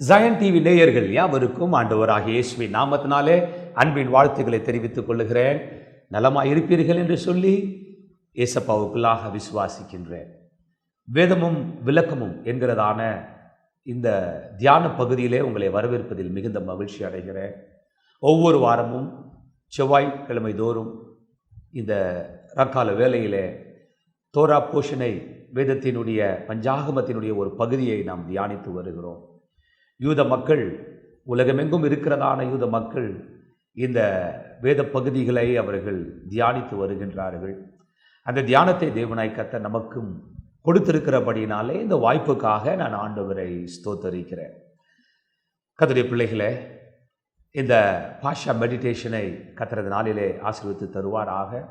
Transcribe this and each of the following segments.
Zion TV நேயர்கள் யாவருக்கும் ஆண்டவராக இயேசுவின் நாமத்தினாலே அன்பின் வாழ்த்துக்களை தெரிவித்துக் கொள்ளுகிறேன். நலமாக இருப்பீர்கள் என்று சொல்லி ஏசப்பாவுக்குள்ளாக விசுவாசிக்கின்றேன். வேதமும் விளக்கமும் என்கிறதான இந்த தியான பகுதியிலே உங்களை வரவேற்பதில் மிகுந்த மகிழ்ச்சி அடைகிறேன். ஒவ்வொரு வாரமும் செவ்வாய்க்கிழமை தோறும் இந்த ரக்கால வேலையிலே தோரா போஷனை வேதத்தினுடைய பஞ்சாகமத்தினுடைய ஒரு பகுதியை நாம் தியானித்து வருகிறோம். யூத மக்கள் உலகமெங்கும் இருக்கிறதான யூத மக்கள் இந்த வேத பகுதிகளை அவர்கள் தியானித்து வருகின்றார்கள். அந்த தியானத்தை தேவனாய் கத்த நமக்கும் கொடுத்திருக்கிறபடினாலே இந்த வாய்ப்புக்காக நான் ஆண்டவரை ஸ்தோத்தரிக்கிறேன். கத்தருடைய பிள்ளைகளே இந்த பாஷா மெடிடேஷனை கத்துறது நாளிலே ஆசீர்வித்து தருவாராக.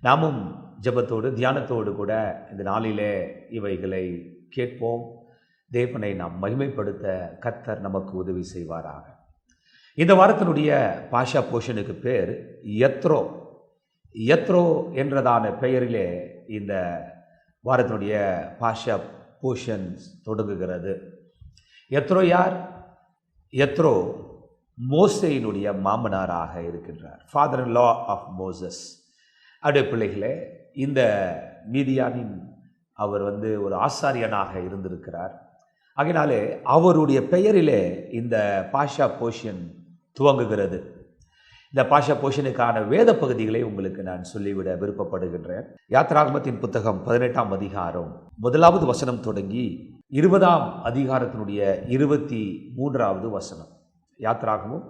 நாமும் ஜெபத்தோடு தியானத்தோடு கூட இந்த நாளிலே இவைகளை கேட்போம். தேவனை நாம் மகிமைப்படுத்த கத்தர் நமக்கு உதவி செய்வாராக. இந்த வாரத்தினுடைய பாஷா போஷனுக்கு பேர் யத்ரோ யத்ரோ என்றதான பெயரிலே இந்த வாரத்தினுடைய பாஷா போஷன் தொடங்குகிறது. எத்ரோ யார்? எத்ரோ மோசையினுடைய மாமனாராக இருக்கின்றார். Father in law of Moses அப்படியே பிள்ளைகளே இந்த மீதியானின் அவர் வந்து ஒரு ஆசாரியனாக இருந்திருக்கிறார். ஆகினாலே அவருடைய பெயரிலே இந்த பாஷா போஷன் துவங்குகிறது. இந்த பாஷா போஷனுக்கான வேத பகுதிகளை உங்களுக்கு நான் சொல்லிவிட விருப்பப்படுகின்றேன். யாத்ராகமத்தின் புத்தகம் பதினெட்டாம் அதிகாரம் முதலாவது வசனம் தொடங்கி இருபதாம் அதிகாரத்தினுடைய இருபத்தி மூன்றாவது வசனம். யாத்ராகமும்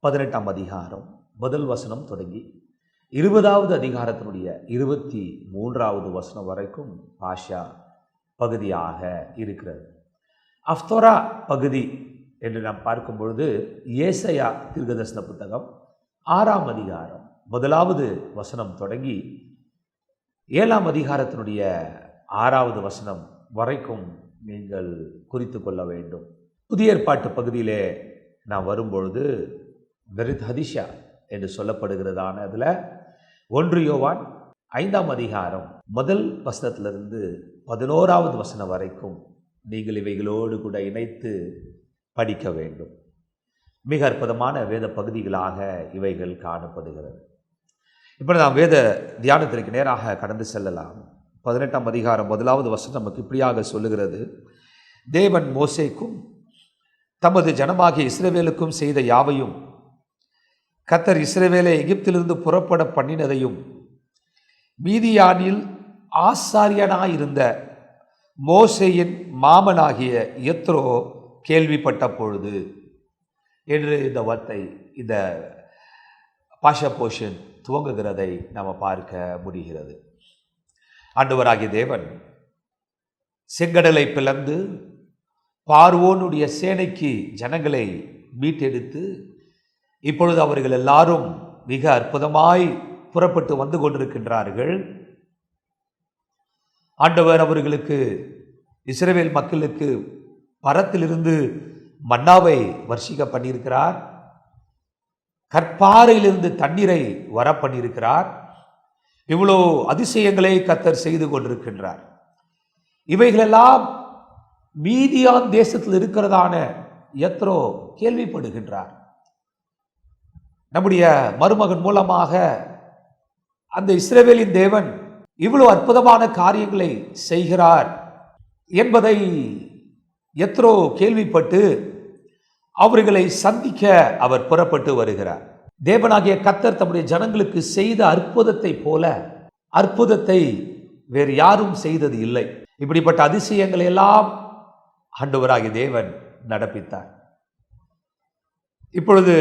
பதினெட்டாம் அதிகாரம் முதல் வசனம் தொடங்கி இருபதாவது அதிகாரத்தினுடைய இருபத்தி மூன்றாவது வசனம் வரைக்கும் பாஷா பகுதியாக இருக்கிறது. அஃப்தோரா பகுதி என்று நாம் பார்க்கும் பொழுது ஏசையா தீர்க்கதர்சன புத்தகம் ஆறாம் அதிகாரம் முதலாவது வசனம் தொடங்கி ஏழாம் அதிகாரத்தினுடைய ஆறாவது வசனம் வரைக்கும் நீங்கள் குறித்து கொள்ள வேண்டும். புதிய ஏற்பாட்டு பகுதியிலே நான் வரும்பொழுது பெரித் ஹதிஷா என்று சொல்லப்படுகிறதான அதில் ஒன்று யோவான் ஐந்தாம் அதிகாரம் முதல் வசனத்திலிருந்து பதினோராவது வசனம் வரைக்கும் நீங்கள் இவைகளோடு கூட இணைத்து படிக்க வேண்டும். மிக அற்புதமான வேத பகுதிகளாக இவைகள் காணப்படுகிறது. இப்போ நாம் வேத தியானத்திற்கு நேராக கடந்து செல்லலாம். பதினெட்டாம் அதிகாரம் முதலாவது வசனம் நமக்கு இப்படியாக சொல்லுகிறது. தேவன் மோசேக்கும் தமது ஜனமாகிய இஸ்ரவேலுக்கும் செய்த யாவையும் கத்தர் இஸ்ரவேலை எகிப்திலிருந்து புறப்பட பண்ணினதையும் மீதியானில் ஆசாரியனாயிருந்த மோசையின் மாமனாகிய எத்ரோ கேள்விப்பட்ட பொழுது என்று இந்த வார்த்தை இந்த பாஷா போஷன் துவங்குகிறதை நாம் பார்க்க முடிகிறது. ஆண்டவராகிய தேவன் செங்கடலை பிளந்து பார்வோனுடைய சேனைக்கு ஜனங்களை மீட்டெடுத்து இப்பொழுது அவர்கள் எல்லாரும் மிக அற்புதமாய் புறப்பட்டு வந்து கொண்டிருக்கின்றார்கள். ஆண்டவர் அவர்களுக்கு இஸ்ரேவேல் மக்களுக்கு பரத்திலிருந்து மன்னாவை வர்ஷிக்க பண்ணியிருக்கிறார். கற்பாறையிலிருந்து தண்ணீரை வர பண்ணியிருக்கிறார். இவ்வளோ அதிசயங்களை கத்தர் செய்து கொண்டிருக்கின்றார். இவைகளெல்லாம் மீதியான் தேசத்தில் இருக்கிறதான எத்ரோ கேள்விப்படுகின்றார். நம்முடைய மருமகன் மூலமாக அந்த இஸ்ரேவேலின் தேவன் இவ்வளோ அற்புதமான காரியங்களை செய்கிறார். என்பதை எத்ரோ கேள்விப்பட்டு அவர்களை சந்திக்க அவர் புறப்பட்டு வருகிறார். தேவனாகிய கத்தர் தம்முடைய ஜனங்களுக்கு செய்த அற்புதத்தை போல அற்புதத்தை வேறு யாரும் செய்தது இல்லை. இப்படிப்பட்ட அதிசயங்களை எல்லாம் ஆண்டவராகிய தேவன் நடப்பித்தார். இப்பொழுது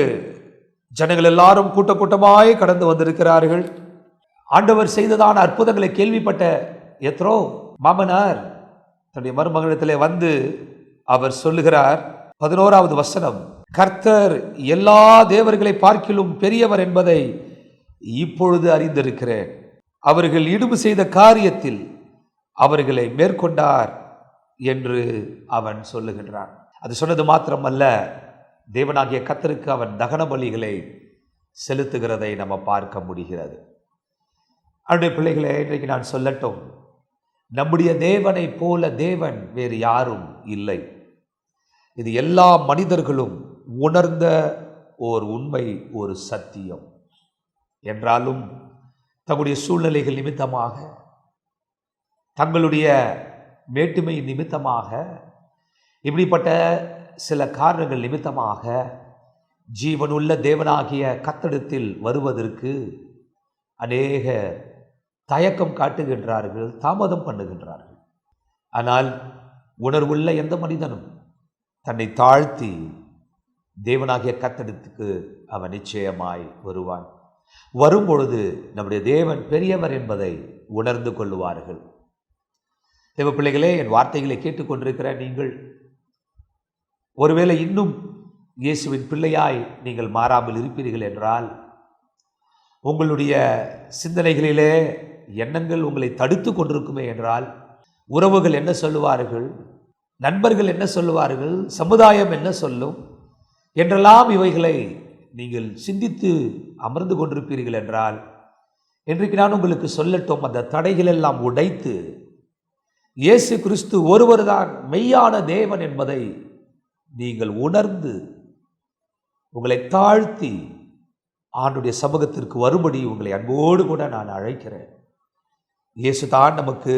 ஜனங்கள் எல்லாரும் கூட்ட கூட்டமாய் கடந்து வந்திருக்கிறார்கள். ஆண்டவர் செய்ததான அற்புதங்களை கேள்விப்பட்ட எத்ரோ மாமனார் தன்னுடைய மருமகனிடத்திலே வந்து அவர் சொல்லுகிறார் பதினோராவது வசனம் கர்த்தர் எல்லா தேவர்களை பார்க்கிலும் பெரியவர் என்பதை இப்பொழுது அறிந்திருக்கிறேன். அவர்கள் இடும்பு செய்த காரியத்தில் அவர்களை மேற்கொண்டார் என்று அவன் சொல்லுகின்றான். அது சொன்னது மாத்திரமல்ல தேவனாகிய கத்தருக்கு அவன் தகன பலிகளை செலுத்துகிறதை நம்ம பார்க்க முடிகிறது. அவருடைய பிள்ளைகளை இன்றைக்கு நான் சொல்லட்டும் நம்முடைய தேவனைப் போல தேவன் வேறு யாரும் இல்லை. இது எல்லா மனிதர்களும் உணர்ந்த ஓர் உண்மை ஒரு சத்தியம். என்றாலும் தங்களுடைய சூழ்நிலைகள் நிமித்தமாக தங்களுடைய மேட்டுமை நிமித்தமாக இப்படிப்பட்ட சில காரணங்கள் நிமித்தமாக ஜீவனுள்ள தேவனாகிய கத்தடத்தில் வருவதற்கு அநேக தயக்கம் காட்டுகின்றார்கள் தாமதம் பண்ணுகின்றார்கள். ஆனால் உணர்வுள்ள எந்த மனிதனும் தன்னை தாழ்த்தி தேவனாகிய கத்தடத்துக்கு அவன் நிச்சயமாய் வருவான். வரும்பொழுது நம்முடைய தேவன் பெரியவர் என்பதை உணர்ந்து கொள்ளுவார்கள். தேவ பிள்ளைகளே என் வார்த்தைகளை கேட்டுக்கொண்டிருக்கிற நீங்கள் ஒருவேளை இன்னும் இயேசுவின் பிள்ளையாய் நீங்கள் மாறாமல் இருப்பீர்கள் என்றால் உங்களுடைய சிந்தனைகளிலே எண்ணங்கள் உங்களை தடுத்து கொண்டிருக்குமே என்றால் உறவுகள் என்ன சொல்லுவார்கள் நண்பர்கள் என்ன சொல்லுவார்கள் சமுதாயம் என்ன சொல்லும் என்றெல்லாம் இவைகளை நீங்கள் சிந்தித்து அமர்ந்து கொண்டிருப்பீர்கள் என்றால் இன்றைக்கு நான் உங்களுக்கு சொல்லட்டும் அந்த தடைகள் எல்லாம் உடைத்து இயேசு கிறிஸ்து ஒருவர்தான் மெய்யான தேவன் என்பதை நீங்கள் உணர்ந்து உங்களை தாழ்த்தி ஆண்டுடைய சமூகத்திற்கு வரும்படி உங்களை அன்போடு கூட நான் அழைக்கிறேன். இயேசு தான் நமக்கு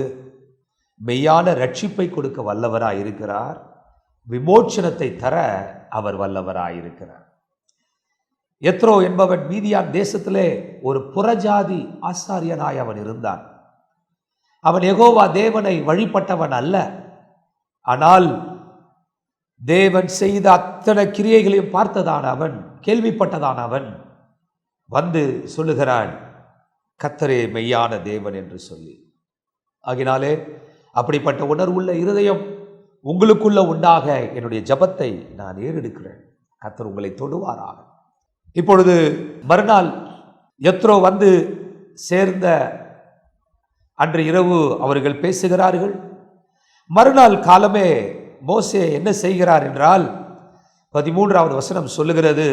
மெய்யான ரட்சிப்பை கொடுக்க வல்லவராக இருக்கிறார் விமோச்சனத்தை தர அவர் வல்லவராக இருக்கிறார் எத்ரோ என்பவன் மீதியான் தேசத்திலே ஒரு புறஜாதி ஆசாரியனாய் அவன் இருந்தான். அவன் எகோவா தேவனை வழிபட்டவன் அல்ல. ஆனால் தேவன் செய்த அத்தனை கிரியைகளையும் பார்த்ததான் அவன் கேள்விப்பட்டதான் அவன் வந்து சொல்லுகிறான் கத்தரே மெய்யான தேவன் என்று சொல்லி. ஆகினாலே அப்படிப்பட்ட உணர்வுள்ள இருதயம் உங்களுக்குள்ள உண்டாக என்னுடைய ஜபத்தை நான் ஏறெடுக்கிறேன். கத்தர் உங்களை தொடுவாராக. இப்பொழுது மறுநாள் எத்ரோ வந்து சேர்ந்த அன்று இரவு அவர்கள் பேசுகிறார்கள். மறுநாள் காலமே மோசே என்ன செய்கிறார் என்றால் பதிமூன்றாவது வசனம் சொல்லுகிறது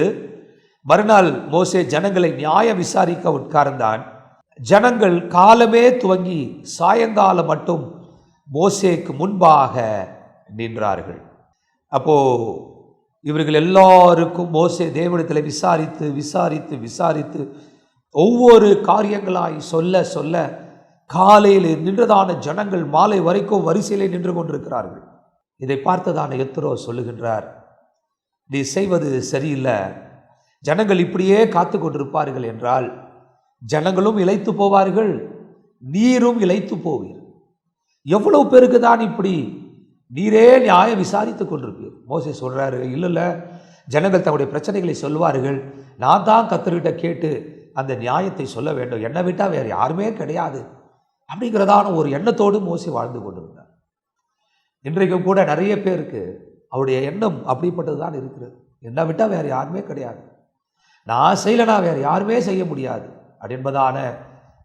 மறுநாள் மோசே ஜனங்களை நியாயம் விசாரிக்க உட்கார்ந்தான். ஜனங்கள் காலமே துவங்கி சாயங்காலம் மட்டும் மோசேக்கு முன்பாக நின்றார்கள். அப்போ இவர்கள் எல்லாருக்கும் மோசே தேவனத்தில் விசாரித்து விசாரித்து விசாரித்து ஒவ்வொரு காரியங்களாய் சொல்ல சொல்ல காலையில் நின்றதான ஜனங்கள் மாலை வரைக்கும் வரிசையிலே நின்று கொண்டிருக்கிறார்கள். இதை பார்த்ததான எத்தரோ சொல்லுகின்றார். நீ செய்வது சரியில்லை. ஜனங்கள் இப்படியே காத்து கொண்டிருப்பார்கள் என்றால் ஜனங்களும் இழைத்து போவார்கள் நீரும் இழைத்து போவீர். எவ்வளவு பேருக்கு தான் இப்படி நீரே நியாயம் விசாரித்து கொண்டிருப்பீர். மோசை சொல்கிறாரு இல்லை இல்லை ஜனங்கள் தங்களுடைய பிரச்சனைகளை சொல்வார்கள். நான் தான் கத்தர்கிட்ட கேட்டு அந்த நியாயத்தை சொல்ல வேண்டும். என்னை விட்டால் வேறு யாருமே கிடையாது. அப்படிங்கிறதான ஒரு எண்ணத்தோடு மோசி வாழ்ந்து கொண்டிருந்தார். இன்றைக்கும் கூட நிறைய பேருக்கு அவருடைய எண்ணம் அப்படிப்பட்டது தான் இருக்கிறது. என்னை விட்டால் வேறு யாருமே கிடையாது. நான் செய்யலைனா வேறு யாருமே செய்ய முடியாது. அப்படின்பதான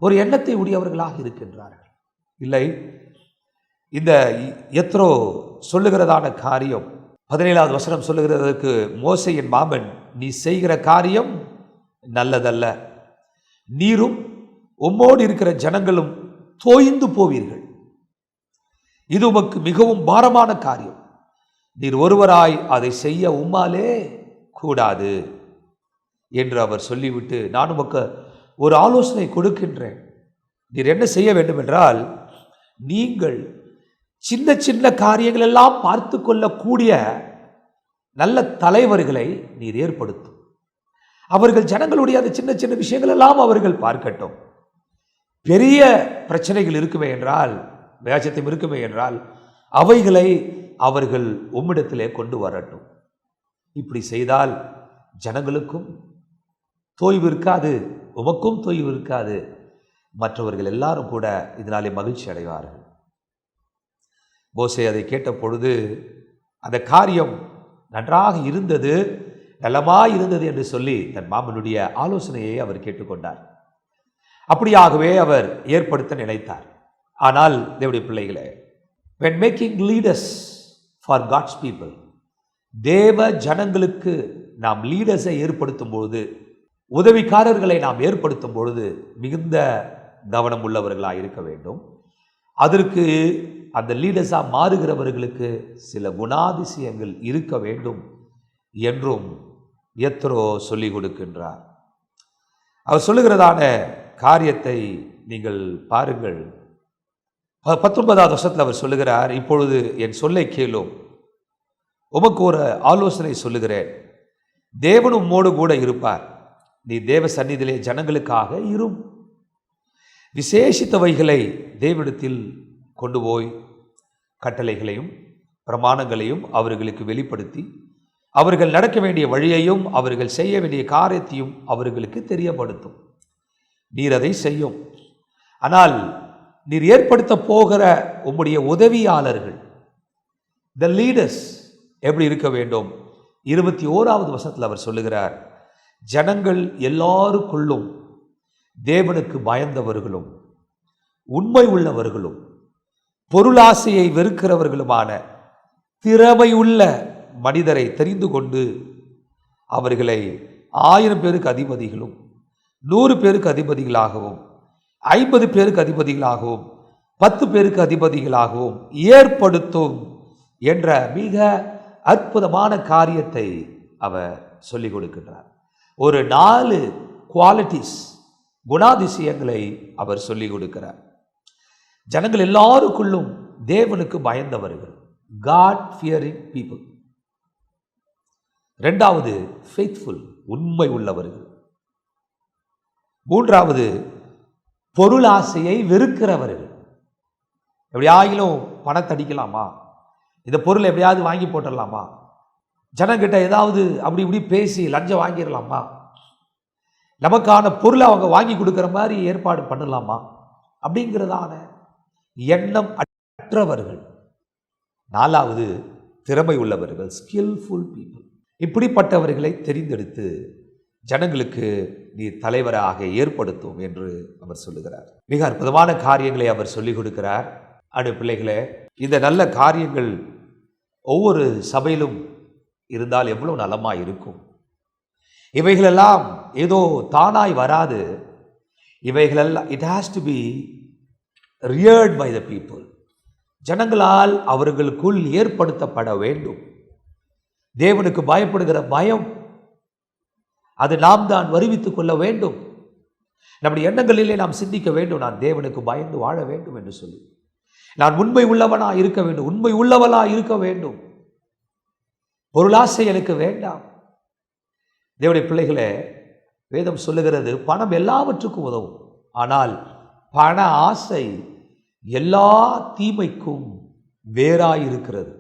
ஒரு எண்ணத்தை உடையவர்களாக இருக்கின்றார்கள். இல்லை இந்த எத்ரோ சொல்லுகிறதான காரியம் பதினேழாவது வசனம் சொல்லுகிறதற்கு மோசையின் மாமன் நீ செய்கிற காரியம் நல்லதல்ல. நீரும் உம்மோடு இருக்கிற ஜனங்களும் தோய்ந்து போவீர்கள். இது உமக்கு மிகவும் பாரமான காரியம். நீர் ஒருவராய் அதை செய்ய உம்மாலே கூடாது என்று அவர் சொல்லிவிட்டு நான் உமக்கு ஒரு ஆலோசனை கொடுக்கின்றேன். நீர் என்ன செய்ய வேண்டுமென்றால் நீங்கள் சின்ன சின்ன காரியங்கள் எல்லாம் பார்த்து கொள்ளக்கூடிய நல்ல தலைவர்களை நீர் ஏற்படுத்தும். அவர்கள் ஜனங்களுடைய அந்த சின்ன சின்ன விஷயங்கள் எல்லாம் அவர்கள் பார்க்கட்டும். பெரிய பிரச்சனைகள் இருக்குமே என்றால் வேச்சத்தையும் இருக்குமே என்றால் அவைகளை அவர்கள் உம்மிடத்திலே கொண்டு வரட்டும். இப்படி செய்தால் ஜனங்களுக்கும் தோய்வு இருக்காது. உமக்கும் தொய்வு இருக்காது. மற்றவர்கள் எல்லாரும் கூட இதனாலே மகிழ்ச்சி அடைவார்கள். மோசே அதை கேட்ட பொழுது அந்த காரியம் நன்றாக இருந்தது நலமாக இருந்தது என்று சொல்லி தன் மாமனுடைய ஆலோசனையை அவர் கேட்டுக்கொண்டார். அப்படியாகவே அவர் ஏற்படுத்த நினைத்தார். ஆனால் தேவடைய பிள்ளைகளே when making leaders for God's people தேவ ஜனங்களுக்கு நாம் லீடர்ஸை ஏற்படுத்தும் பொழுது உதவிக்காரர்களை நாம் ஏற்படுத்தும் பொழுது மிகுந்த கவனம் உள்ளவர்களாக இருக்க வேண்டும். அதற்கு அந்த லீடர்ஸாக மாறுகிறவர்களுக்கு சில குணாதிசயங்கள் இருக்க வேண்டும் என்றும் எத்ரோ சொல்லிக் கொடுக்கின்றார். அவர் சொல்லுகிறதான காரியத்தை நீங்கள் பாருங்கள். ப- பத்தொன்பதாவது வருஷத்தில் அவர் சொல்லுகிறார் இப்பொழுது என் சொல்லை கேளும். உமக்கு ஒரு ஆலோசனை சொல்லுகிறேன். தேவன் உம்மோடு கூட இருப்பார். நீ தேவ சந்நிதியிலே ஜனங்களுக்காக இரும். விசேஷித்தவைகளை தேவனிடத்தில் கொண்டு போய் கட்டளைகளையும் பிரமாணங்களையும் அவர்களுக்கு வெளிப்படுத்தி அவர்கள் நடக்க வேண்டிய வழியையும் அவர்கள் செய்ய வேண்டிய காரியத்தையும் அவர்களுக்கு தெரியப்படுத்தும். நீர் அதை செய்யும். ஆனால் நீர் ஏற்படுத்த போகிற உம்முடைய உதவியாளர்கள் த லீடர்ஸ் எப்படி இருக்க வேண்டும்? இருபத்தி ஓராவது வசத்தில் அவர் சொல்லுகிறார் ஜனங்கள் எல்லாருக்குள்ளும் தேவனுக்கு பயந்தவர்களும் உண்மை உள்ளவர்களும் பொருளாசையை வெறுக்கிறவர்களுமான திறமையுள்ள மனிதரை தெரிந்து கொண்டு அவர்களை ஆயிரம் பேருக்கு அதிபதிகளும் நூறு பேருக்கு அதிபதிகளாகவும் ஐம்பது பேருக்கு அதிபதிகளாகவும் பத்து பேருக்கு அதிபதிகளாகவும் ஏற்படுத்தும் என்ற மிக அற்புதமான காரியத்தை அவர் சொல்லிக் கொடுக்கின்றார். ஒரு நாலு குவாலிட்டிஸ் குணாதிசயங்களை அவர் சொல்லிக் கொடுக்கிறார். ஜனங்கள் எல்லாருக்குள்ளும் தேவனுக்கு பயந்தவர்கள் காட் ஃபியரிங் பீப்புள் ரெண்டாவது ஃபெய்த்ஃபுல் உண்மை உள்ளவர்கள். மூன்றாவது பொருளாசையை வெறுக்கிறவர்கள். எப்படியாகிலும் பணத்தை அடிக்கலாமா? இந்த பொருளை எப்படியாவது வாங்கி போட்டுடலாமா? ஜனங்கிட்ட ஏதாவது அப்படி இப்படி பேசி லஞ்சம் வாங்கிடலாமா? நமக்கான பொருளை அவங்க வாங்கி கொடுக்குற மாதிரி ஏற்பாடு பண்ணலாமா? அப்படிங்கிறதான எண்ணம் அற்றவர்கள். நாலாவது திறமை உள்ளவர்கள் ஸ்கில்ஃபுல் பீப்புள் இப்படிப்பட்டவர்களை தெரிந்தெடுத்து ஜனங்களுக்கு நீ தலைவராக ஏற்படுத்தும் என்று அவர் சொல்லுகிறார். மிக அற்புதமான காரியங்களை அவர் சொல்லிக் கொடுக்கிறார். அடு பிள்ளைகளே இந்த நல்ல காரியங்கள் ஒவ்வொரு சபையிலும் இருந்தால் எவ்வளவு நலமா இருக்கும்? இவைகளெல்லாம் ஏதோ தானாய் வராது. இவைகளெல்லாம் it has to be reared by the people ஜனங்களால் அவர்களுக்குள் ஏற்படுத்தப்பட வேண்டும். தேவனுக்கு பயப்படுகிற பயம் அது நாம் தான் வருவித்துக் கொள்ள வேண்டும். நம்முடைய எண்ணங்களிலே நாம் சிந்திக்க வேண்டும். நான் தேவனுக்கு பயந்து வாழ வேண்டும் என்று சொல்லி. நான் உண்மை உள்ளவனா இருக்க வேண்டும். உண்மை உள்ளவளா இருக்க வேண்டும். பொருளாசை எனக்கு வேண்டாம். தேவடைய பிள்ளைகளே வேதம் சொல்லுகிறது பணம் எல்லாவற்றுக்கும் உதவும். ஆனால் பண ஆசை எல்லா தீமைக்கும் வேறாயிருக்கிறது.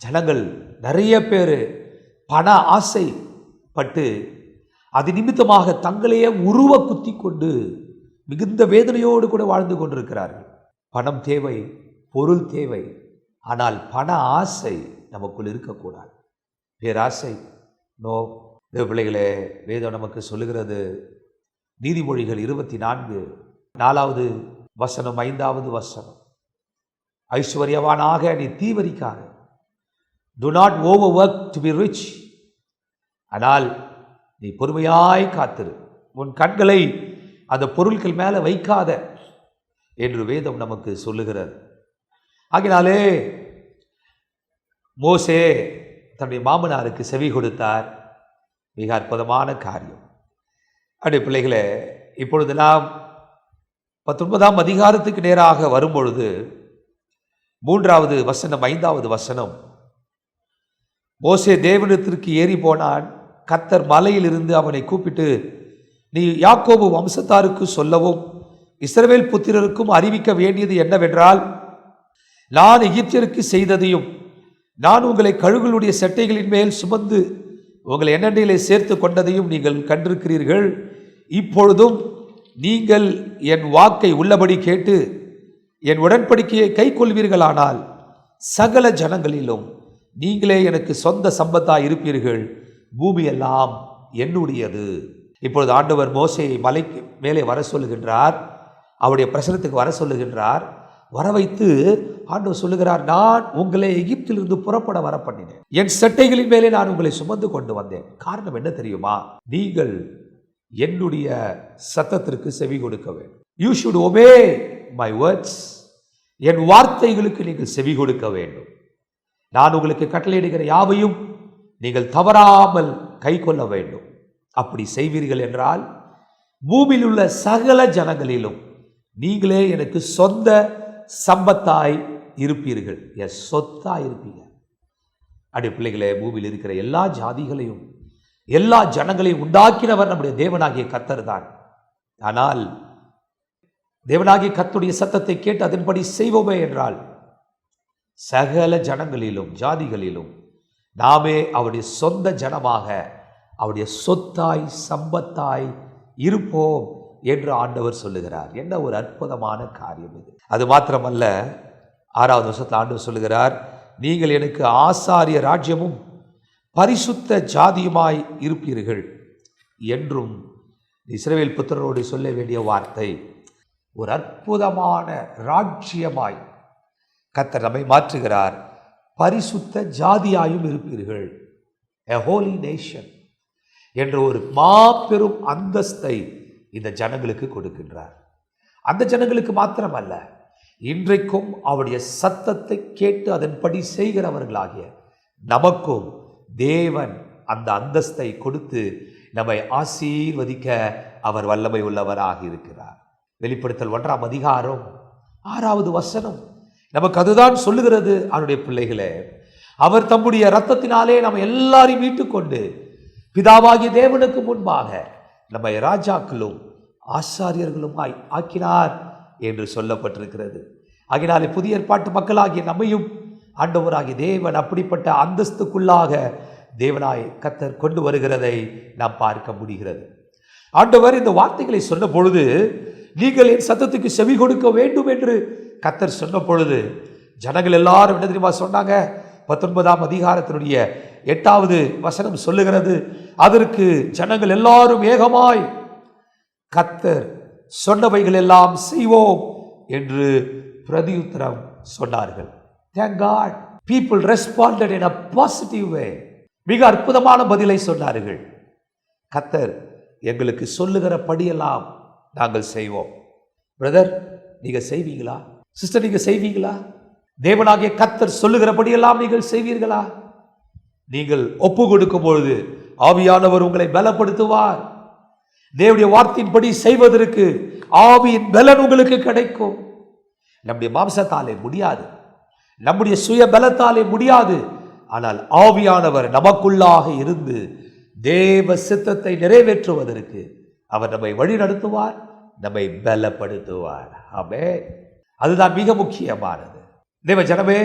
ஜனங்கள் நிறைய பேர் பண ஆசை பட்டு அது நிமித்தமாக தங்களையே உருவ குத்தி கொண்டு மிகுந்த வேதனையோடு கூட வாழ்ந்து கொண்டிருக்கிறார்கள். பணம் தேவை பொருள் தேவை. ஆனால் பண ஆசை நமக்குள் இருக்கக்கூடாது. பேராசை நோ தேவ பிள்ளைகளே வேதம் நமக்கு சொல்லுகிறது. நீதிமொழிகள் இருபத்தி நான்கு நாலாவது வசனம் ஐந்தாவது வசனம். ஐஸ்வர்யவானாக நீ தீவரிக்காக do not over work to be rich ஆனால் நீ பொறுமையாய் காத்திரு. உன் கண்களை அந்த பொருட்கள் மேலே வைக்காத என்று வேதம் நமக்கு சொல்லுகிறது. ஆகினாலே மோசே தன்னுடைய மாமனாருக்கு செவி கொடுத்தார். மிக அற்புதமான காரியம். அப்படி பிள்ளைகளே இப்பொழுது நாம் பத்தொன்பதாம் அதிகாரத்துக்கு நேராக வரும்பொழுது மூன்றாவது வசனம் ஐந்தாவது வசனம். மோசே தேவனிடத்திற்கு ஏறி போனான். கத்தர் மலையிலிருந்து அவனை கூப்பிட்டு நீ யாக்கோபு வம்சத்தாருக்கு சொல்லவும் இஸ்ரவேல் புத்திரருக்கும் அறிவிக்க வேண்டியது என்னவென்றால் நான் எகிப்தியருக்கு செய்ததையும் நான் உங்களை கழுகளுடைய செட்டைகளின் மேல் சுமந்து உங்களை எண்ணெயிலே சேர்த்து கொண்டதையும் நீங்கள் கண்டிருக்கிறீர்கள். இப்பொழுதும் நீங்கள் என் வாக்கை உள்ளபடி கேட்டு என் உடன்படிக்கையை கை கொள்வீர்களானால் சகல ஜனங்களிலும் நீங்களே எனக்கு சொந்த சம்பத்தாக இருப்பீர்கள். பூமியெல்லாம் என்னுடையது. இப்பொழுது ஆண்டவர் மோசையை மலைக்கு மேலே வர சொல்லுகின்றார். அவருடைய பிரசனத்துக்கு வர சொல்லுகின்றார். வர வைத்து ஆண்டவர் சொல்லுகிறார் நான் உங்களை எகிப்திலிருந்து புறப்பட வர பண்ணினேன் என் சட்டைகளின் மேலே நான் உங்களை சுமந்து கொண்டு வந்தேன். காரணம் என்ன தெரியுமா? நீங்கள் என்னுடைய சத்தத்திற்கு செவி கொடுக்க வேண்டும். You should obey my words என் வார்த்தைகளுக்கு நீங்கள் செவி கொடுக்க வேண்டும். நான் உங்களுக்கு கட்டளையிடுகிற யாவையும் நீங்கள் தவறாமல் கை கொள்ள வேண்டும். அப்படி செய்வீர்கள் என்றால் பூமியில் உள்ள சகல ஜனங்களிலும் நீங்களே எனக்கு சொந்த சம்பத்தாய் இருப்பீர்கள். என் சொத்தாய் இருப்பீங்க. அப்படி பிள்ளைகளே பூமியில் இருக்கிற எல்லா ஜாதிகளையும் எல்லா ஜனங்களையும் உண்டாக்கினவர் நம்முடைய தேவனாகிய கத்தர் தான். ஆனால் தேவனாகிய கத்துடைய சத்தத்தை கேட்டு அதன்படி செய்வோமே என்றால் சகல ஜனங்களிலும் ஜாதிகளிலும் நாமே அவருடைய சொந்த ஜனமாக அவருடைய சொத்தாய் சம்பத்தாய் இருப்போம். என்று ஆண்டவர் சொல்லுகிறார். என்ன ஒரு அற்புதமான காரியம் இது. அது மாத்திரமல்ல ஆறாவது வருஷத்தில் ஆண்டவர் சொல்லுகிறார் நீங்கள் எனக்கு ஆசாரிய ராஜ்யமும் பரிசுத்த ஜாதியுமாய் இருப்பீர்கள் என்றும் இஸ்ரேல் புத்திரரோடு சொல்ல வேண்டிய வார்த்தை. ஒரு அற்புதமான ராஜ்யமாய் கர்த்தர் நம்மை மாற்றுகிறார். பரிசுத்த ஜாதியாயும் இருப்பீர்கள். எ ஹோலி நேஷன் என்ற ஒரு மாபெரும் அந்தஸ்தை இந்த ஜனங்களுக்கு கொடுக்கின்றார். அந்த ஜனங்களுக்கு மாத்திரமல்ல இன்றைக்கும் அவருடைய சத்தத்தை கேட்டு அதன்படி செய்கிறவர்களாகிய நமக்கும் தேவன் அந்த அந்தஸ்தை கொடுத்து நம்மை ஆசீர்வதிக்க அவர் வல்லமை உள்ளவராக இருக்கிறார். வெளிப்படுத்தல் ஒன்றாம் அதிகாரம் ஆறாவது வசனம். நமக்கு அதுதான் சொல்லுகிறது அவருடைய பிள்ளைகளே. அவர் தம்முடைய இரத்தத்தினாலே நம்ம எல்லாரையும் மீட்டுக்கொண்டு பிதாவாகிய தேவனுக்கு முன்பாக நம்மை ராஜாக்களும் ஆச்சாரியர்களுமாய் ஆக்கினார் என்று சொல்லப்பட்டிருக்கிறது. ஆகினாலே புதிய ஏற்பாட்டு மக்களாகிய நம்மையும் ஆண்டவராகிய தேவன் அப்படிப்பட்ட அந்தஸ்துக்குள்ளாக தேவனாய் கத்தர் கொண்டு வருகிறதை நாம் பார்க்க முடிகிறது. ஆண்டவர் இந்த வார்த்தைகளை சொன்ன பொழுது நீங்கள் என் சத்தத்துக்கு செவி கொடுக்க வேண்டும் என்று கத்தர் சொன்ன பொழுது ஜனங்கள் எல்லாரும் என்ன தெரியுமா சொன்னாங்க? பத்தொன்பதாம் அதிகாரத்தினுடைய எட்டாவது வசனம் சொல்லுகிறது அதற்கு ஜனங்கள் எல்லாரும் ஏகமாய் கத்தர் சொன்னவைகள் எல்லாம் செய்வோம் என்று பிரதியுத்தரம் சொன்னார்கள். Thank God people responded in a positive way மிக அற்புதமான பதிலை சொன்னார்கள். கத்தர் எங்களுக்கு சொல்லுகிற படியெல்லாம் நாங்கள் செய்வோம். பிரதர் நீங்க செய்வீங்களா? சிஸ்டர் நீங்க செய்வீங்களா? தேவனாகிய கத்தர் சொல்லுகிறபடியெல்லாம் நீங்கள் செய்வீர்களா? நீங்கள் ஒப்பு கொடுக்கும் பொழுது ஆவியானவர் உங்களை பலப்படுத்துவார். தேவடைய வார்த்தையின்படி செய்வதற்கு ஆவியின் பலன் உங்களுக்கு கிடைக்கும். நம்முடைய மாம்சத்தாலே முடியாது. நம்முடைய சுய பலத்தாலே முடியாது. ஆனால் ஆவியானவர் நமக்குள்ளாக இருந்து தேவ சித்தத்தை நிறைவேற்றுவதற்கு அவர் நம்மை வழி நடத்துவார் நம்மை பலப்படுத்துவார். ஆமே அதுதான் மிக முக்கியமானது. தேவ ஜனமே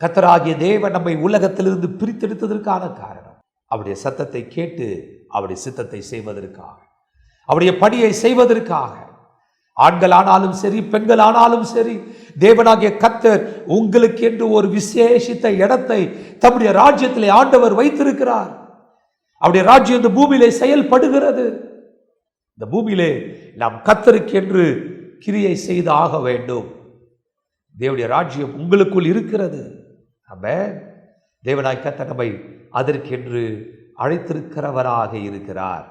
கத்தராகிய தேவன் நம்மை உலகத்திலிருந்து பிரித்தெடுத்ததற்கான காரணம். அவருடைய சத்தத்தை கேட்டு அவருடைய சித்தத்தை செய்வதற்காக அவருடைய பணியை செய்வதற்காக. ஆண்கள் ஆனாலும் சரி பெண்கள் ஆனாலும் சரி தேவனாகிய கத்தர் உங்களுக்கு என்று ஒரு விசேஷித்த இடத்தை தம்முடைய ராஜ்யத்திலே ஆண்டவர் வைத்திருக்கிறார். அவருடைய ராஜ்யம் இந்த பூமியிலே செயல்படுகிறது. இந்த பூமியிலே நாம் கத்தருக்கு என்று கிரியை செய்து ஆக வேண்டும். தேவடைய ராஜ்யம் உங்களுக்குள் இருக்கிறது. நம்ம தேவனாய் கத்த நம்மை அதற்கென்று அழைத்திருக்கிறவராக இருக்கிறார்.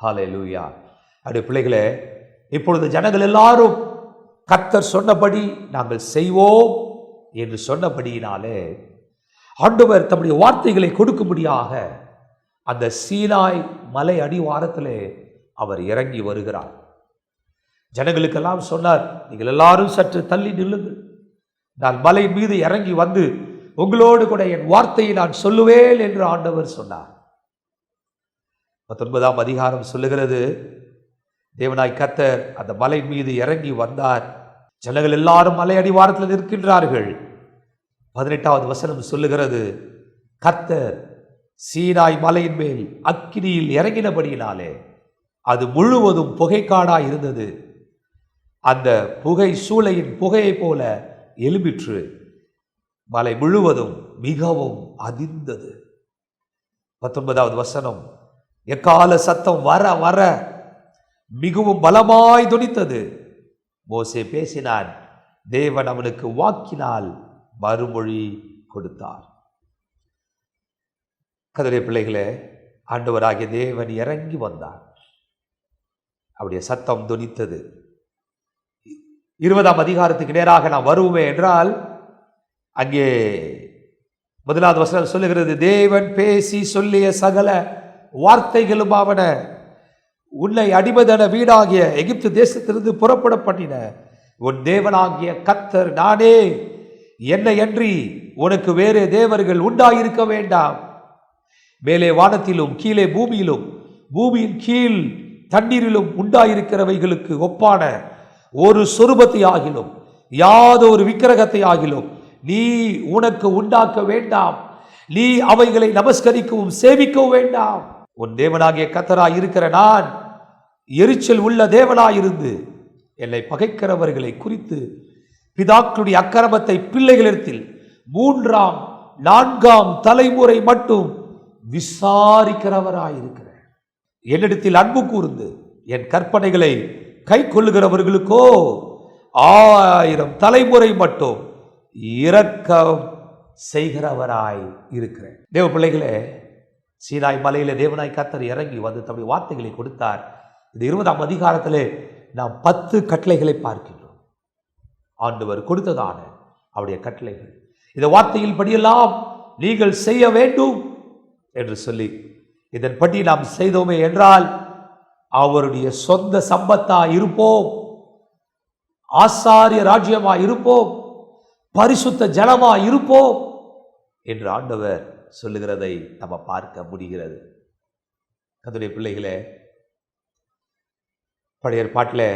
ஹாலே லூயா அப்படி பிள்ளைகளே இப்பொழுது ஜனங்கள் எல்லாரும் கத்தர் சொன்னபடி நாங்கள் செய்வோம் என்று சொன்னபடியினாலே ஆண்டவர் தம்முடைய வார்த்தைகளை கொடுக்கும்படியாக அந்த சீனாய் மலை அடிவாரத்திலே அவர் இறங்கி வருகிறார். ஜனங்களுக்கெல்லாம் சொன்னார் நீங்கள் எல்லாரும் சற்று தள்ளி நில்லுங்கள். நான் மலை மீது இறங்கி வந்து உங்களோடு கூட என் வார்த்தையை நான் சொல்லுவேன் என்று ஆண்டவர் சொன்னார். பத்தொன்பதாம் அதிகாரம் சொல்லுகிறது தேவனாய் கத்தர் அந்த மலை மீது இறங்கி வந்தார். ஜனங்கள் எல்லாரும் மலை அடிவாரத்தில் நிற்கின்றார்கள். பதினெட்டாவது வசனம் சொல்லுகிறது கத்தர் சீனாய் மலையின் மேல் அக்கினியில் இறங்கினபடியினாலே அது முழுவதும் புகைக்காடாய் இருந்தது. அந்த புகை சூளையின் புகையைப் போல எலும்பிற்று மலை முழுவதும் மிகவும் அதிர்ந்தது. பத்தொன்பதாவது வசனம் எக்கால சத்தம் வர வர மிகவும் பலமாய் துணித்தது. மோசே பேசினான் தேவன் அவனுக்கு வாக்கினால் மறுமொழி கொடுத்தார். கதிரை பிள்ளைகளே ஆண்டவராகிய தேவன் இறங்கி வந்தார். அவருடைய சத்தம் துணித்தது. இருபதாம் அதிகாரத்துக்கு நேராக நாம் வருவோமே என்றால் அங்கே முதலாவது வசனம் சொல்லுகிறது தேவன் பேசி சொல்லிய சகல வார்த்தைகளுமாவன உன்னை அடிமதன வீடாகிய எகிப்து தேசத்திலிருந்து புறப்பட பண்ணின உன் தேவனாகிய கத்தர் நானே. என்னை அன்றி உனக்கு வேறு தேவர்கள் உண்டாயிருக்க வேண்டாம். மேலே வானத்திலும் கீழே பூமியிலும் பூமியின் கீழ் தண்ணீரிலும் உண்டாயிருக்கிறவைகளுக்கு ஒப்பான ஒரு சொருபத்தை ஆகிலும் யாதொரு விக்கிரகத்தை ஆகிலும் நீ உனக்கு உண்டாக்க வேண்டாம். நீ அவைகளை நமஸ்கரிக்கவும் சேவிக்கவும் வேண்டாம். உன் தேவனாகிய கத்தராய் இருக்கிற நான் எரிச்சல் உள்ள தேவனாயிருந்து என்னை பகைக்கிறவர்களை குறித்து பிதாக்களுடைய அக்கிரமத்தை பிள்ளைகளிடத்தில் மூன்றாம் நான்காம் தலைமுறை மட்டும் விசாரிக்கிறவராயிருக்கிறேன். என்னிடத்தில் அன்பு கூர்ந்து என் கற்பனைகளை கை கொள்ளுகிறவர்களுக்கோ ஆயிரம் தலைமுறை மட்டும் இரக்கம் செய்கிறவராய் இருக்கிறேன். தேவ பிள்ளைகளே சீனாய் மலையில தேவனாய் கத்தர் இறங்கி வந்து தம்முடைய வார்த்தைகளை கொடுத்தார். இது இருபதாம் அதிகாரத்திலே நாம் பத்து கட்டளைகளை பார்க்கின்றோம். ஆண்டவர் கொடுத்ததான அவருடைய கட்டளைகள். இந்த வார்த்தையில் படியெல்லாம் நீங்கள் செய்ய வேண்டும் என்று சொல்லி இதன்படி நாம் செய்தோமே என்றால் அவருடைய சொந்த சம்பத்தா இருப்போம். ஆசாரிய ராஜ்யமா இருப்போம். பரிசுத்த ஜனமா இருப்போம். என்று ஆண்டவர் சொல்லுகிறதை நம்ம பார்க்க முடிகிறது. கதுடைய பிள்ளைகளே பழைய பாட்டில்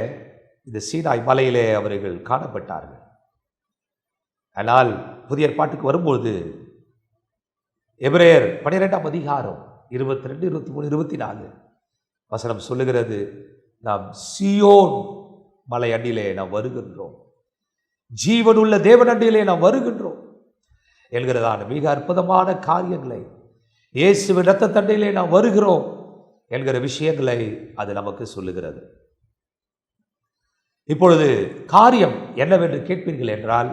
இந்த சீனாய் மலையிலே அவர்கள் காணப்பட்டார்கள். ஆனால் புதிய பாட்டுக்கு வரும்பொழுது எபிரேயர் பனிரெண்டாம் அதிகாரம் இருபத்தி ரெண்டு இருபத்தி மூணு இருபத்தி நாலு வசனம் சொல்லுகிறது நாம் சியோன் மலை அண்டிலே நாம் வருகின்றோம். ஜீவனுள்ள தேவன் அண்டிலே நாம் வருகின்றோம். என்கிறதான மிக அற்புதமான காரியங்களை இயேசுவின் இரத்த தண்டையிலே நாம் வருகிறோம் என்கிற விஷயங்களை அது நமக்கு சொல்லுகிறது. இப்பொழுது காரியம் என்னவென்று கேட்பீர்கள் என்றால்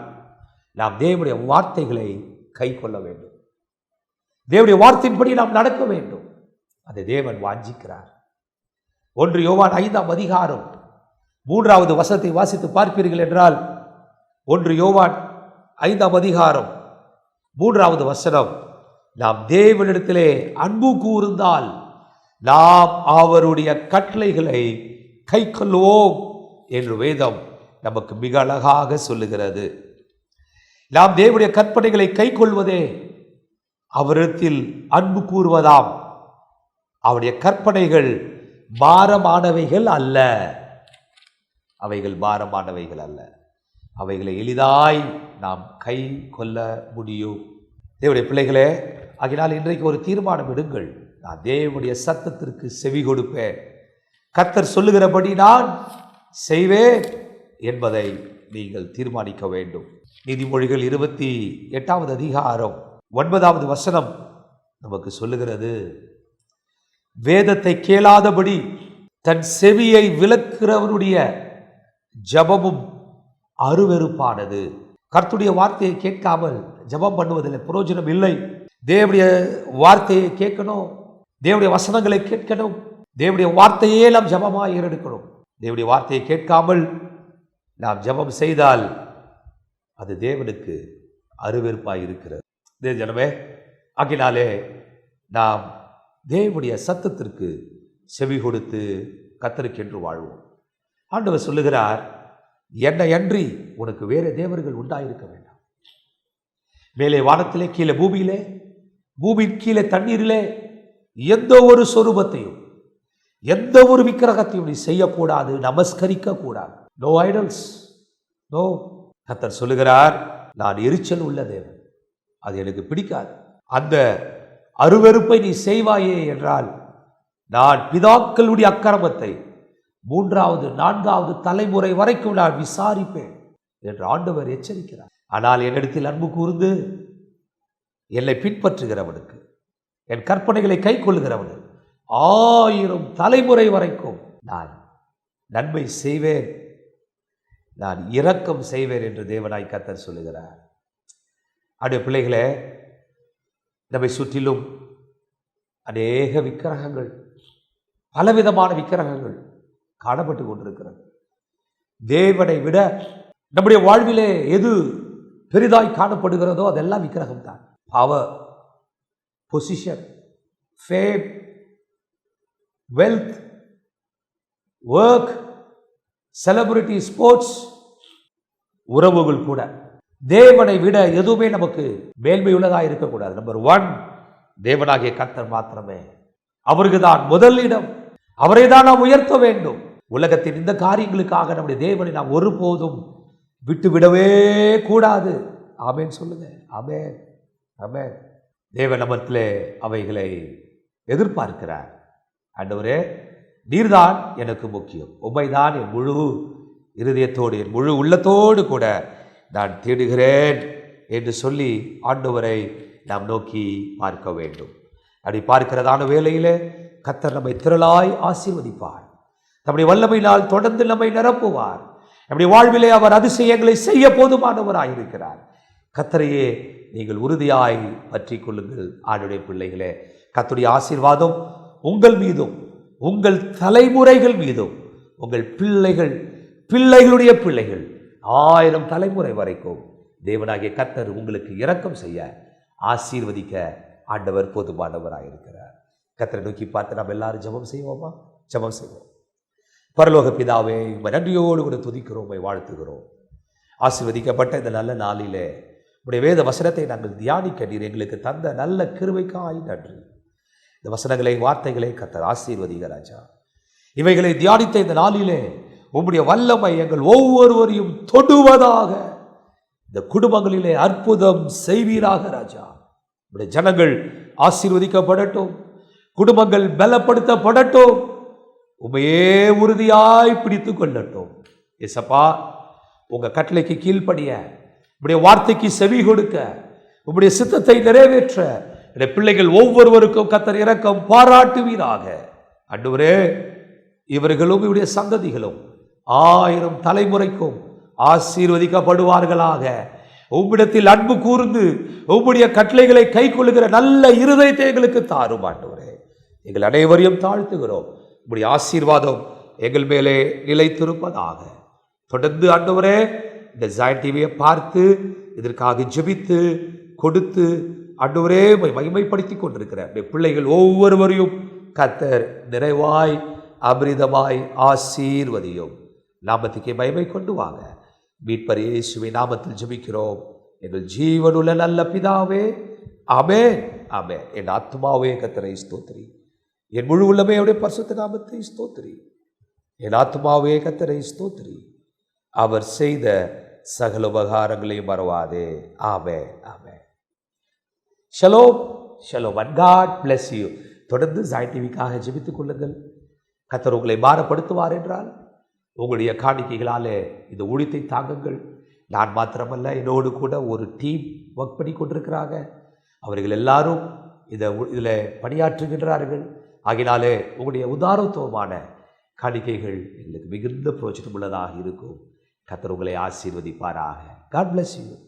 நாம் தேவனுடைய வார்த்தைகளை கை கொள்ள வேண்டும். தேவனுடைய வார்த்தையின்படி நாம் நடக்க வேண்டும். அதை தேவன் வாஞ்சிக்கிறார். ஒன்று யோவான் ஐந்தாம் அதிகாரம் மூன்றாவது வசத்தை வாசித்து பார்ப்பீர்கள் என்றால் ஒன்று யோவான் ஐந்தாம் அதிகாரம் மூன்றாவது வசனம் நாம் தேவனிடத்திலே அன்பு கூர்ந்தால் நாம் அவருடைய கட்டளைகளை கை கொள்வோம் என்று வேதம் நமக்கு மிக அழகாக சொல்லுகிறது. நாம் தேவனுடைய கற்பனைகளை கை கொள்வதே அவரிடத்தில் அன்பு கூறுவதாம் அவருடைய கற்பனைகள் பாரமானவைகள் அல்ல. அவைகள் பாரமானவைகள் அல்ல. அவைகளை எளிதாய் நாம் கை கொள்ள முடியும். தேவடைய பிள்ளைகளே ஆகினால் இன்றைக்கு ஒரு தீர்மானம் எடுங்கள். நான் தேவனுடைய சத்தத்திற்கு செவி கொடுப்பேன். கத்தர் சொல்லுகிறபடி நான் செய்வேன் என்பதை நீங்கள் தீர்மானிக்க வேண்டும். நீதிமொழிகள் இருபத்தி எட்டாவது அதிகாரம் ஒன்பதாவது வசனம் நமக்கு சொல்லுகிறது. வேதத்தை கேளாதபடி தன் செவியை விலக்கிறவனுடைய ஜபமும் அருவெருப்பானது. கர்த்துடைய வார்த்தையை கேட்காமல் ஜபம் பண்ணுவதில் பிரயோஜனம் இல்லை. தேவடைய வார்த்தையை கேட்கணும். தேவனுடைய வசனங்களை கேட்கணும். தேவடைய வார்த்தையே நாம் ஜபமாக ஏறெடுக்கணும். தேவடைய வார்த்தையை கேட்காமல் நாம் ஜபம் செய்தால் அது தேவனுக்கு அருவெறுப்பாக இருக்கிறது. தேவ ஜனமே ஆகினாலே நாம் தேவனுடைய சத்தத்திற்கு செவி கொடுத்து கத்தருக்கென்று வாழ்வோம். ஆண்டவர் சொல்லுகிறார் என்னை அன்றி உனக்கு வேறு தேவர்கள் உண்டாயிருக்க வேண்டாம். மேலே வானத்திலே கீழே பூமியிலே பூமியின் கீழே தண்ணீரிலே எந்த ஒரு சொரூபத்தையும் எந்த ஒரு விக்கிரகத்தையும் நீ செய்யக்கூடாது நமஸ்கரிக்க கூடாது நோ ஐடல்ஸ் நோ கத்தர் சொல்லுகிறார் நான் எரிச்சல் உள்ள தேவன். அது எனக்கு பிடிக்காது. அந்த அருவெருப்பை நீ செய்வாயே என்றால் நான் பிதாக்களுடைய அக்கிரமத்தை மூன்றாவது நான்காவது தலைமுறை வரைக்கும் நான் விசாரிப்பேன் என்று ஆண்டவர் எச்சரிக்கிறார். ஆனால் என்னிடத்தில் அன்பு கூர்ந்து என்னை பின்பற்றுகிறவனுக்கு என் கற்பனைகளை கை கொள்ளுகிறவனுக்கு ஆயிரம் தலைமுறை வரைக்கும் நான் நன்மை செய்வேன். நான் இரக்கம் செய்வேன் என்று தேவனாய் கத்தர் சொல்லுகிறார். அப்படியே பிள்ளைகளே நம்மை சுற்றிலும் அநேக விக்கிரகங்கள் பலவிதமான விக்கிரகங்கள் காணப்பட்டு கொண்டிருக்கிறது. தேவனை விட நம்முடைய வாழ்விலே எது பெரிதாய் காணப்படுகிறதோ அதெல்லாம் விக்கிரகம் தான் power position fame wealth work celebrity sports உறவுகள் கூட. தேவனை விட எதுவுமே நமக்கு மேன்மையுள்ளதாக இருக்கக்கூடாது. நம்பர் ஒன் தேவனாகிய கத்தர் மாத்திரமே. அவருக்கு தான் முதல் இடம். அவரை தான் நாம் உயர்த்த வேண்டும். உலகத்தின் இந்த காரியங்களுக்காக நம்முடைய தேவனை நாம் ஒருபோதும் விட்டு விடவே கூடாது. ஆமேன் சொல்லுங்க. ஆமேன். ஆமேன். தேவ நமத்திலே அவைகளை எதிர்பார்க்கிறார். ஆண்டவரே நீர்தான் எனக்கு முக்கியம். உமைதான் என் முழு இருதயத்தோடு என் முழு உள்ளத்தோடு கூட நான் தேடுகிறேன் என்று சொல்லி ஆண்டவரை நாம் நோக்கி பார்க்க வேண்டும். அப்படி பார்க்கிறதான வேலையில் கத்தர் நம்மை திரளாய் ஆசீர்வதிப்பார். நம்முடைய வல்லமையினால் தொடர்ந்து நம்மை நிரப்புவார். நம்முடைய வாழ்விலே அவர் அதிசயங்களை செய்ய போதுமானவராயிருக்கிறார் கத்தரையே நீங்கள் உறுதியாய் பற்றி கொள்ளுங்கள். ஆண்டுடைய பிள்ளைகளே கத்துடைய ஆசீர்வாதம் உங்கள் மீதும் உங்கள் தலைமுறைகள் மீதும் உங்கள் பிள்ளைகள் பிள்ளைகளுடைய பிள்ளைகள் ஆயிரம் தலைமுறை வரைக்கும் தேவனாகிய கத்தர் உங்களுக்கு இரக்கம் செய்ய ஆசீர்வதிக்க ஆண்டவர் போதுமானவராயிருக்கிறார். கத்தரை நோக்கி பார்த்து நாம் எல்லாரும் ஜெபம் செய்வோமா? ஜெபம் செய்வோம். பரலோக பிதாவே நன்றியோடு கூட துதிக்கிறோம் வாழ்த்துகிறோம். ஆசீர்வதிக்கப்பட்ட இந்த நல்ல நாளிலே உடைய வேத வசனத்தை நாங்கள் தியானிக்க நீர் எங்களுக்கு தந்த நல்ல கிருவைக்காய் நன்றி. இந்த வசனங்களை வார்த்தைகளை கத்தர் ஆசீர்வதிக ராஜா. இவைகளை தியானித்த இந்த நாளிலே உம்முடைய வல்லமை எங்கள் ஒவ்வொருவரையும் தொடுவதாக. இந்த குடும்பங்களிலே அற்புதம் செய்வீராக ராஜா. உடைய ஜனங்கள் ஆசீர்வதிக்கப்படட்டும். குடும்பங்கள் பலப்படுத்தப்படட்டும். உமையே உறுதியாய் பிடித்து கொள்ளட்டும். ஏசப்பா உங்கள் கட்டளைக்கு கீழ்ப்படிய உடைய வார்த்தைக்கு செவி கொடுக்க உம்முடைய சித்தத்தை நிறைவேற்ற என்னுடைய பிள்ளைகள் ஒவ்வொருவருக்கும் கத்தர் இறக்கம் பாராட்டுவீராக. அன்றுவரே இவர்களும் இவருடைய சந்ததிகளும் ஆயிரம் தலைமுறைக்கும் ஆசீர்வதிக்கப்படுவார்களாக. உம்மிடத்தில் அன்பு கூர்ந்து உம்முடைய கட்டளைகளை கை கொள்ளுகிற நல்ல இருதயத்தை எங்களுக்கு தாரும் எங்கள் அனைவரையும் தாழ்த்துகிறோம். உம்முடைய ஆசீர்வாதம் எங்கள் மேலே நிலைத்திருப்பதாக. தொடர்ந்து ஆண்டவரே இந்த ஜாயின் டிவியை பார்த்து இதற்காக ஜெபித்து கொடுத்து ஆண்டவரே மகிமைப்படுத்தி கொண்டிருக்கிற பிள்ளைகள் ஒவ்வொருவரையும் கத்தர் நிறைவாய் அமிர்தமாய் ஆசீர்வதியும். நாமத்துக்கே பயமை கொண்டு வாங்க மீட்பர் இயேசுவை நாமத்தில் ஜெபிக்கிறோம். எங்கள் ஜீவனுள்ள நல்ல பிதாவே ஆமென் ஆமென். என் ஆத்மாவே கத்தரை ஸ்தோத்திரி. என் முழு உள்ளமே அவருடைய பரிசுத்த நாமத்தை ஸ்தோத்திரி. என் ஆத்மாவே கத்தரை ஸ்தோத்திரி. அவர் செய்த சகல உபகாரங்களையும் மறவாதே. ஆமே ஆமே ஷலோ ஷலோ வன் காட் பிளஸ் யூ தொடர்ந்து ஜாய் டிவிக்காக ஜெபித்துக் கொள்ளுங்கள். கத்தர் உங்களை பாரப்படுத்துவார் என்றால் உங்களுடைய காணிக்கைகளாலே இந்த ஊழியத்தை தாங்குங்கள். நான் மாத்திரமல்ல என்னோடு கூட ஒரு டீம் ஒர்க் பண்ணி கொண்டிருக்கிறாங்க. அவர்கள் எல்லாரும் இதை இதில் பணியாற்றுகின்றார்கள். ஆகினாலே உங்களுடைய உதாரத்துவமான காணிக்கைகள் எங்களுக்கு மிகுந்த பிரோஜனம் உள்ளதாக இருக்கும். கத்தர் உங்களை ஆசீர்வதிப்பாராக. God bless you